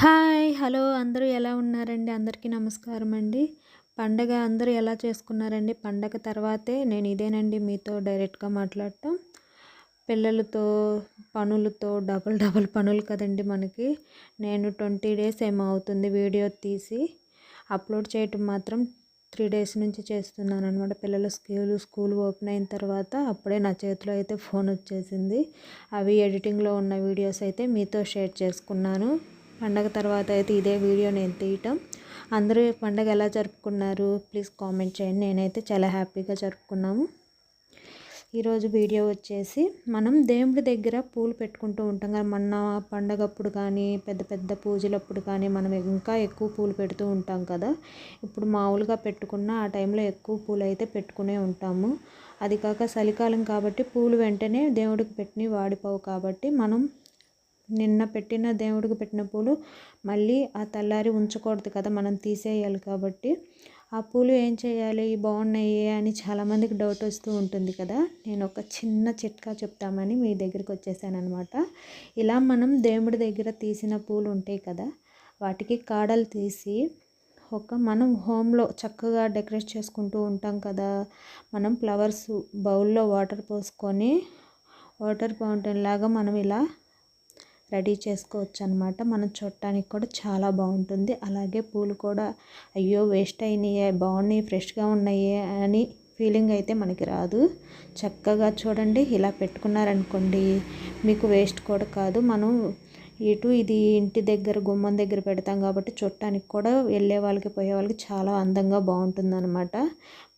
Hi hello. అందరూ ఎలా ఉన్నారండి? అందరికీ నమస్కారం అండి. పండగ అందరూ ఎలా చేసుకున్నారండి? పండగ తర్వాతే నేను ఇదేనండి మీతో డైరెక్ట్గా మాట్లాడటం. పిల్లలతో పనులతో డబల్ డబల్ పనులు కదండి మనకి. నేను ట్వంటీ డేస్ ఏమో అవుతుంది వీడియో తీసి అప్లోడ్ చేయటం మాత్రం త్రీ డేస్ నుంచి చేస్తున్నాను అనమాట పిల్లల స్కూల్ స్కూల్ ఓపెన్ అయిన తర్వాత అప్పుడే నా చేతిలో అయితే ఫోన్ వచ్చేసింది. అవి ఎడిటింగ్లో ఉన్న వీడియోస్ అయితే మీతో షేర్ చేసుకున్నాను. పండగ తర్వాత అయితే ఇదే వీడియో నేను తీయటం. అందరూ పండగ ఎలా జరుపుకున్నారు? ప్లీజ్ కామెంట్ చేయండి. నేనైతే చాలా హ్యాపీగా జరుపుకున్నాము. ఈరోజు వీడియో వచ్చేసి మనం దేవుడి దగ్గర పూలు పెట్టుకుంటూ ఉంటాం కదా. మొన్న పండగప్పుడు కానీ పెద్ద పెద్ద పూజలప్పుడు కానీ మనం ఇంకా ఎక్కువ పూలు పెడుతూ ఉంటాం కదా. ఇప్పుడు మామూలుగా పెట్టుకున్న ఆ టైంలో ఎక్కువ పూలు అయితే పెట్టుకునే ఉంటాము. అది కాక చలికాలం కాబట్టి పూలు వెంటనే దేవుడికి పెట్టినవి వాడిపోవు కాబట్టి మనం నిన్న పెట్టిన దేవుడికి పెట్టిన పూలు మళ్ళీ ఆ తెల్లారి ఉంచకూడదు కదా మనం తీసేయాలి కాబట్టి. ఆ పూలు ఏం చేయాలి? బాగున్నాయి అని చాలామందికి డౌట్ వస్తూ ఉంటుంది కదా. నేను ఒక చిన్న చిట్కా చెప్తామని మీ దగ్గరికి వచ్చేసాను అనమాట ఇలా మనం దేవుడి దగ్గర తీసిన పూలు ఉంటాయి కదా వాటికి కాడలు తీసి ఒక మనం హోమ్లో చక్కగా డెకరేట్ చేసుకుంటూ ఉంటాం కదా మనం ఫ్లవర్స్ బౌల్లో వాటర్ పోసుకొని వాటర్ ఫౌంటైన్ లాగా మనం ఇలా రెడీ చేసుకోవచ్చు అనమాట మనం చూడటానికి కూడా చాలా బాగుంటుంది. అలాగే పూలు కూడా అయ్యో వేస్ట్ అయినాయే బాగున్నాయి ఫ్రెష్గా ఉన్నాయే అని ఫీలింగ్ అయితే మనకి రాదు. చక్కగా చూడండి ఇలా పెట్టుకున్నారనుకోండి మీకు వేస్ట్ కూడా కాదు. మనం ఇటు ఇది ఇంటి దగ్గర గుమ్మం దగ్గర పెడతాం కాబట్టి చుట్టానికి కూడా వెళ్ళే వాళ్ళకి పోయే వాళ్ళకి చాలా అందంగా బాగుంటుంది అనమాట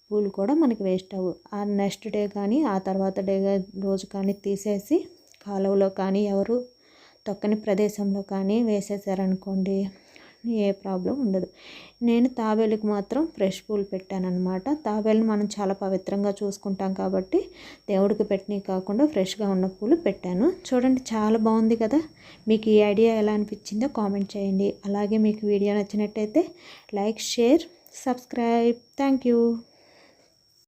పూలు కూడా మనకి వేస్ట్ అవ్వు. ఆ నెక్స్ట్ డే కానీ ఆ తర్వాత డే రోజు కానీ తీసేసి కాలువలో కానీ ఎవరు తొక్కని ప్రదేశంలో కానీ వేసేసారనుకోండి ఏ ప్రాబ్లం ఉండదు. నేను తాబేలుకి మాత్రం ఫ్రెష్ పూలు పెట్టానమాట తాబేలు మనం చాలా పవిత్రంగా చూసుకుంటాం కాబట్టి దేవుడికి పెట్టినవి కాకుండా ఫ్రెష్గా ఉన్న పూలు పెట్టాను. చూడండి చాలా బాగుంది కదా. మీకు ఈ ఐడియా ఎలా అనిపించిందో కామెంట్ చేయండి. అలాగే మీకు వీడియో నచ్చినట్టయితే like share subscribe. Thank you.